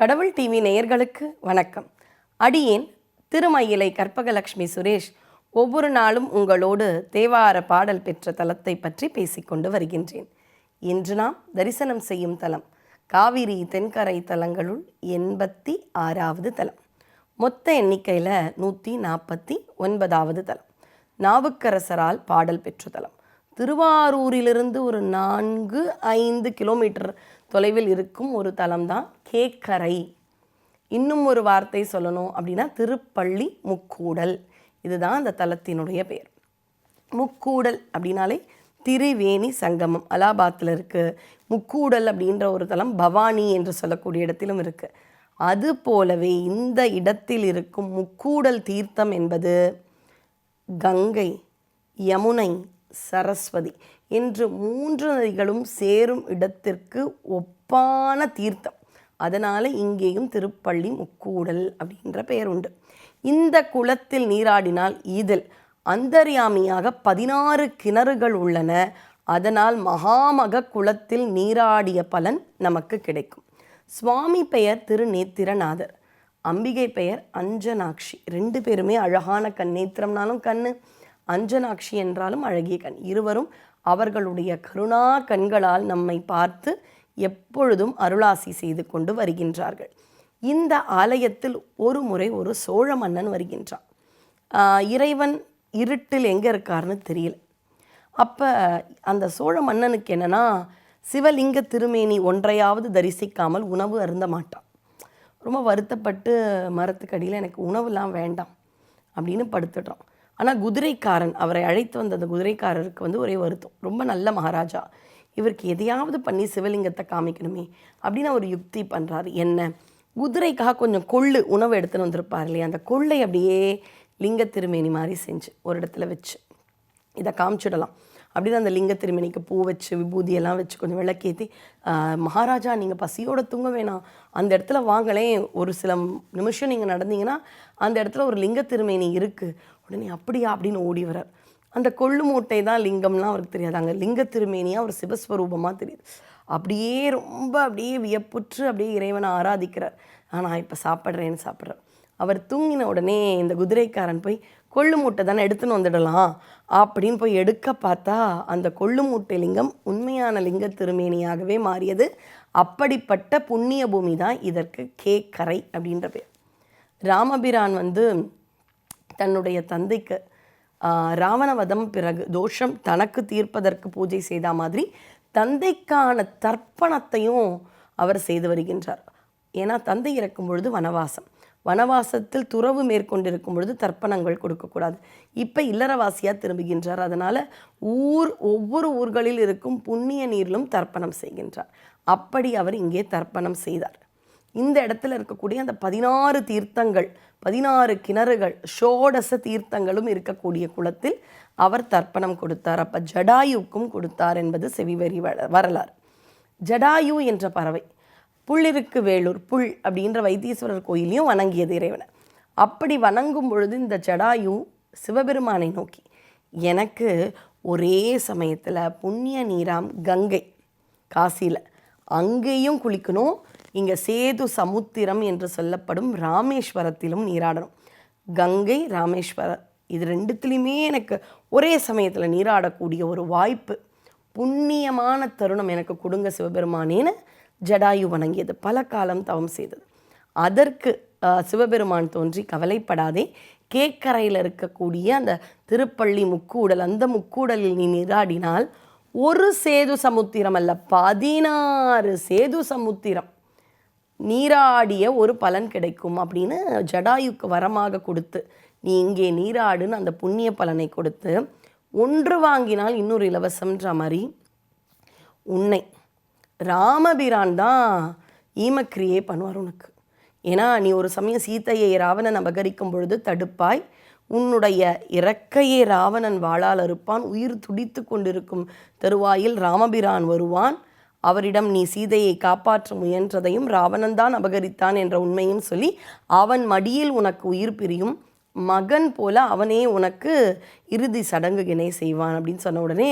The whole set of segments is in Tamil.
கடவுள் டிவி நேயர்களுக்கு வணக்கம். அடியேன் திருமயிலை கற்பகலட்சுமி சுரேஷ் ஒவ்வொரு நாளும் உங்களோடு தேவார பாடல் பெற்ற தலத்தை பற்றி பேசிக்கொண்டு வருகின்றேன். இன்று நாம் தரிசனம் செய்யும் தலம் காவிரி தென்கரை தலங்களுள் எண்பத்தி ஆறாவது தலம். மொத்த எண்ணிக்கையில் நூற்றி நாற்பத்தி ஒன்பதாவது தலம். நாவுக்கரசரால் பாடல் பெற்ற தலம். திருவாரூரிலிருந்து ஒரு நான்கு ஐந்து கிலோமீட்டர் தொலைவில் இருக்கும் ஒரு தலம்தான் கேக்கரை. இன்னும் ஒரு வார்த்தை சொல்லணும் அப்படின்னா திருப்பள்ளி முக்கூடல். இதுதான் அந்த தலத்தினுடைய பெயர் முக்கூடல் அப்படின்னாலே திரிவேணி சங்கமம் அலாபாத்தில் இருக்குது முக்கூடல் அப்படின்ற ஒரு தலம் பவானி என்று சொல்லக்கூடிய இடத்திலும் இருக்குது அது போலவே இந்த இடத்தில் இருக்கும் முக்கூடல் தீர்த்தம் என்பது கங்கை யமுனை சரஸ்வதி. என்று மூன்று நதிகளும் சேரும் இடத்திற்கு ஒப்பான தீர்த்தம். அதனால் இங்கேயும் திருப்பள்ளி முக்கூடல் அப்படின்ற பெயர் உண்டு. இந்த குளத்தில் நீராடினால் இதில் அந்தர்யாமியாக பதினாறு கிணறுகள் உள்ளன. அதனால் மகாமக குளத்தில் நீராடிய பலன் நமக்கு கிடைக்கும். சுவாமி பெயர் திருநேத்திரநாதர். அம்பிகை பெயர் அஞ்சனாட்சி. ரெண்டு பேருமே அழகான கண் நேத்திரம்னாலும் கண்ணு. அஞ்சனாட்சி என்றாலும் அழகிய கண். இருவரும் அவர்களுடைய கருணா கண்களால் நம்மை பார்த்து எப்பொழுதும் அருளாசி செய்து கொண்டு வருகின்றார்கள். இந்த ஆலயத்தில் ஒரு முறை ஒரு சோழ மன்னன் வருகின்றான். இறைவன் இருட்டில் எங்கே இருக்காருன்னு தெரியல. அப்போ அந்த சோழ மன்னனுக்கு என்னன்னா சிவலிங்க திருமேனி ஒன்றையாவது தரிசிக்காமல் உணவு அருந்த மாட்டான். ரொம்ப வருத்தப்பட்டு மரத்துக்கடியில் எனக்கு உணவுலாம் வேண்டாம் அப்படின்னு படுத்துடுறான் ஆனால் குதிரைக்காரன் அவரை அழைத்து வந்த அந்த குதிரைக்காரருக்கு வந்து ஒரே வருத்தம். ரொம்ப நல்ல மகாராஜா. இவருக்கு எதையாவது பண்ணி சிவலிங்கத்தை காமிக்கணுமே அப்படின்னு அவர் யுக்தி பண்ணுறாரு என்ன? குதிரைக்காக கொஞ்சம் கொள்ளு உணவு எடுத்துன்னு வந்திருப்பார் இல்லையா? அந்த கொள்ளை அப்படியே லிங்க திருமேனி மாதிரி செஞ்சு ஒரு இடத்துல வச்சு இதை காமிச்சிடலாம். அப்படின்னு அந்த லிங்க திருமணிக்கு பூ வச்சு விபூதியெல்லாம் வச்சு கொஞ்சம் விளக்கேற்றி மகாராஜா நீங்கள் பசியோட தூங்க வேணாம். அந்த இடத்துல வாங்களேன். ஒரு சில நிமிஷம் நீங்கள் நடந்தீங்கன்னா அந்த இடத்துல ஒரு லிங்க திருமேனி இருக்குது உடனே அப்படியா அப்படின்னு ஓடி வரார் அந்த கொள்ளு மூட்டை தான் லிங்கம்லாம் அவருக்கு தெரியாது. அங்கே லிங்க திருமேனியாக ஒரு சிவஸ்வரூபமாக தெரியுது. அப்படியே ரொம்ப அப்படியே வியப்புற்று அப்படியே இறைவனை ஆராதிக்கிறார். ஆனால் இப்போ சாப்பிட்றேன்னு சாப்பிட்றார். அவர் தூங்கின உடனே இந்த குதிரைக்காரன் போய் கொள்ளு மூட்டை தானே எடுத்துன்னு வந்துடலாம். அப்படின்னு போய் எடுக்க பார்த்தா அந்த கொள்ளு மூட்டை லிங்கம் உண்மையான லிங்க திருமேனியாகவே மாறியது. அப்படிப்பட்ட புண்ணிய பூமி தான் இதற்கு கேக்கரை அப்படின்ற பேர். ராமபிரான் வந்து தன்னுடைய தந்தைக்கு ராவணவதம் பிறகு தோஷம் தனக்கு தீர்ப்பதற்கு பூஜை செய்த மாதிரி தந்தைக்கான தர்ப்பணத்தையும் அவர் செய்து வருகின்றார். ஏன்னா தந்தை இறக்கும் பொழுது வனவாசம். வனவாசத்தில் துறவு மேற்கொண்டிருக்கும் பொழுது தர்ப்பணங்கள் கொடுக்கக்கூடாது. இப்போ இல்லறவாசியாக திரும்புகின்றார். அதனால் ஊர் ஒவ்வொரு ஊர்களில் இருக்கும் புண்ணிய நீரிலும் தர்ப்பணம் செய்கின்றார். அப்படி அவர் இங்கே தர்ப்பணம் செய்தார். இந்த இடத்துல இருக்கக்கூடிய அந்த பதினாறு தீர்த்தங்கள் பதினாறு கிணறுகள் ஷோடச தீர்த்தங்களும் இருக்கக்கூடிய குளத்தில் அவர் தர்ப்பணம் கொடுத்தார். அப்போ ஜடாயுக்கும் கொடுத்தார் என்பது செவிவரி வர- வரலாறு. ஜடாயு என்ற பறவை புள்ளிருக்கு வேலூர் புல் அப்படின்ற வைத்தீஸ்வரர் கோயிலையும் வணங்கியது இறைவனை. அப்படி வணங்கும் பொழுது இந்த ஜடாயு சிவபெருமானை நோக்கி எனக்கு ஒரே சமயத்தில் புண்ணிய நீராம் கங்கை காசியில் அங்கேயும் குளிக்கணும் இங்கே சேது சமுத்திரம் என்று சொல்லப்படும் ராமேஸ்வரத்திலும் நீராடணும். கங்கை ராமேஸ்வரம் இது ரெண்டுத்துலேயுமே எனக்கு ஒரே சமயத்தில் நீராடக்கூடிய ஒரு வாய்ப்பு. புண்ணியமான தருணம் எனக்கு கொடுங்க சிவபெருமானேன்னு ஜடாயு வணங்கியது. பல காலம் தவம் செய்தது. அதற்கு சிவபெருமான் தோன்றி கவலைப்படாதே. கேக்கரையில் இருக்கக்கூடிய அந்த திருப்பள்ளி முக்கூடல் அந்த முக்கூடலில் நீ நீராடினால் ஒரு சேது சமுத்திரம் அல்ல பதினாறு சேது சமுத்திரம். நீராடிய ஒரு பலன் கிடைக்கும் அப்படின்னு ஜடாயுக்கு வரமாக கொடுத்து நீ இங்கே நீராடுன்னு அந்த புண்ணிய பலனை கொடுத்து ஒன்று வாங்கினால் இன்னொரு இலவசம்ன்ற மாதிரி உன்னை ராமபிரான் தான் ஈமக்கிரியே பண்ணுவார் உனக்கு. ஏன்னா நீ ஒரு சமயம் சீதையை ராவணன் அபகரிக்கும் பொழுது தடுப்பாய். உன்னுடைய இறக்கையே ராவணன் வாழால் அறுப்பான். உயிர் துடித்து கொண்டிருக்கும் தருவாயில் ராமபிரான் வருவான். அவரிடம் நீ சீதையை காப்பாற்ற முயன்றதையும் ராவணன் தான் அபகரித்தான் என்ற உண்மையும் சொல்லி அவன் மடியில் உனக்கு உயிர் பிரியும் மகன் போல அவனே உனக்கு இறுதி சடங்குகினை செய்வான் அப்படின்னு சொன்ன உடனே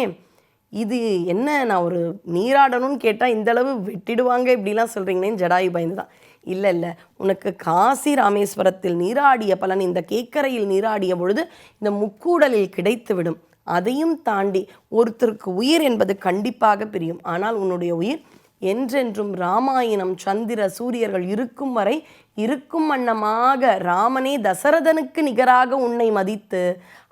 இது என்ன? நான் ஒரு நீராடணும்னு கேட்டால் இந்தளவு வெட்டிடுவாங்க இப்படிலாம் சொல்கிறீங்களேன்னு ஜடாயு பயந்து தான் இல்லை இல்லை. உனக்கு காசி ராமேஸ்வரத்தில் நீராடிய பலன் இந்த கேக்கரையில் நீராடிய பொழுது இந்த முக்கூடலில் கிடைத்துவிடும். அதையும் தாண்டி ஒருத்தருக்கு உயிர் என்பது கண்டிப்பாக பிரியும். ஆனால் உன்னுடைய உயிர் என்றென்றும் ராமாயணம் சந்திர சூரியர்கள் இருக்கும் வரை இருக்கும் வண்ணமாக ராமனே தசரதனுக்கு நிகராக உன்னை மதித்து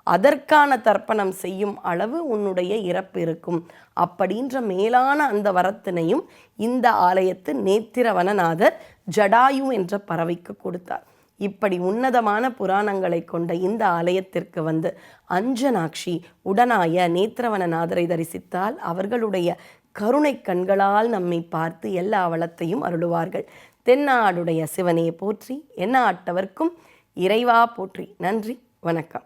அதற்கான தர்ப்பணம் செய்யும் அளவு உன்னுடைய இறப்பு இருக்கும். அப்படின்ற மேலான அந்த வரத்தினையும் இந்த ஆலயத்து நேத்திரவனநாதர் ஜடாயு என்ற பறவைக்கு கொடுத்தார். இப்படி உன்னதமான புராணங்களை கொண்ட இந்த ஆலயத்திற்கு வந்து அஞ்சனாட்சி உடனாய நேத்திரவனநாதரை தரிசித்தால் அவர்களுடைய கருணை கண்களால் நம்மை பார்த்து எல்லா வளத்தையும் அருளுவார்கள். தென்னாடுடைய சிவனே போற்றி என்ன ஆட்டவர்க்கும் இறைவா போற்றி. நன்றி வணக்கம்.